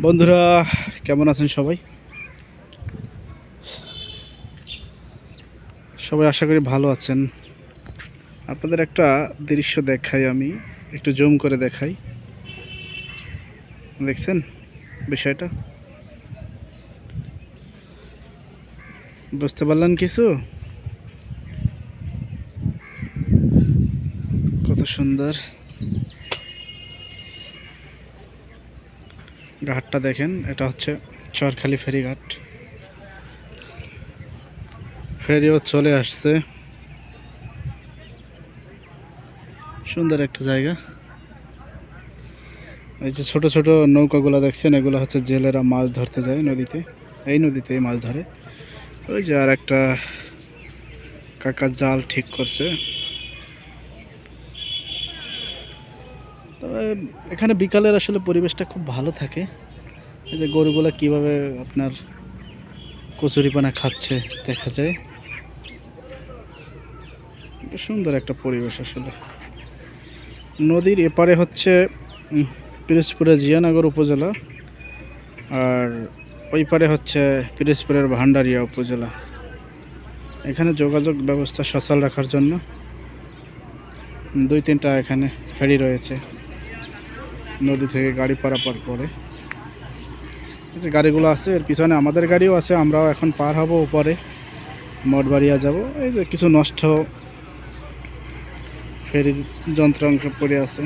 বন্ধুরা, কেমন আছেন সবাই? সবাই আশা করি ভালো আছেন। আপনাদের একটা দৃশ্য দেখাই আমি, একটু জুম করে দেখাই। দেখছেন বিষয়টা? বুঝতে পারলেন কিছু? কত সুন্দর। ঘাটটা দেখেন, এটা হচ্ছে চরখালি ফেরিঘাট। ফেরিও চলে আসছে। সুন্দর একটা জায়গা। এই যে ছোট ছোট নৌকাগুলো দেখছেন, এগুলো হচ্ছে জেলেরা মাছ ধরতে যায় নদীতে। এই নদীতেই মাছ ধরে। ওই যে আর একটা কাকা জাল ঠিক করছে। এখানে বিকালের আসলে পরিবেশটা খুব ভালো থাকে। এই যে গরুগুলো কীভাবে আপনার কচুরিপানা খাচ্ছে দেখা যায়। সুন্দর একটা পরিবেশ আসলে। নদীর এপারে হচ্ছে পিরোজপুরের জিয়ানগর উপজেলা আর ওই পারে হচ্ছে পিরোজপুরের ভান্ডারিয়া উপজেলা। এখানে যোগাযোগ ব্যবস্থা সচল রাখার জন্য। দুই তিনটা এখানে ফেরি রয়েছে। নদী থেকে গাড়ি পারাপার করে। যে গাড়িগুলো আছে, এর পিছনে আমাদের গাড়িও আছে, আমরাও এখন পার হব উপরে। মঠবাড়িয়া যাব। এই যে কিছু নষ্ট ফেরির যন্ত্রাংশ পড়ে আছে।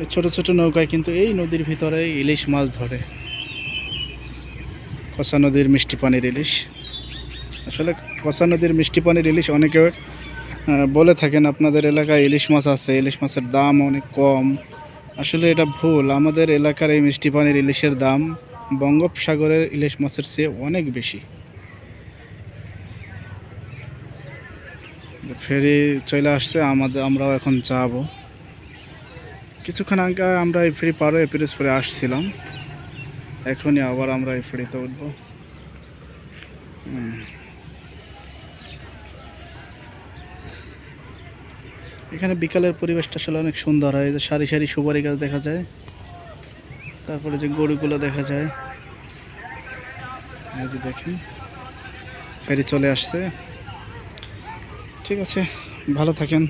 এই ছোট ছোট নৌকায় কিন্তু এই নদীর ভিতরে ইলিশ মাছ ধরে। কষা নদীর মিষ্টি পানির ইলিশ। আসলে কষা নদীর মিষ্টি পানির ইলিশ অনেকে বলে থাকেন, আপনাদের এলাকায় ইলিশ মাছ আছে, ইলিশ মাছের দাম অনেক কম। আসলে এটা ভুল। আমাদের এলাকার এই মিষ্টি পানির ইলিশের দাম বঙ্গোপসাগরের ইলিশ মাছের চেয়ে অনেক বেশি। ফেরি চলে আসছে, আমাদের, আমরাও এখন যাব। কিছুক্ষণ আগে আমরা এই ফেরি পার হয়ে পিরোজপুরে আসছিলাম। এখনই আবার আমরা এই ফেরিতে উঠবো। হুম। এখানে বিকালের পরিবেশটা আসলে অনেক সুন্দর হয়। সারি সারি সুপারি গাছ দেখা যায়। তারপরে যে গরুগুলো দেখা যায়। এই যে দেখেন, ফেরি চলে আসছে। ঠিক আছে, ভালো থাকেন।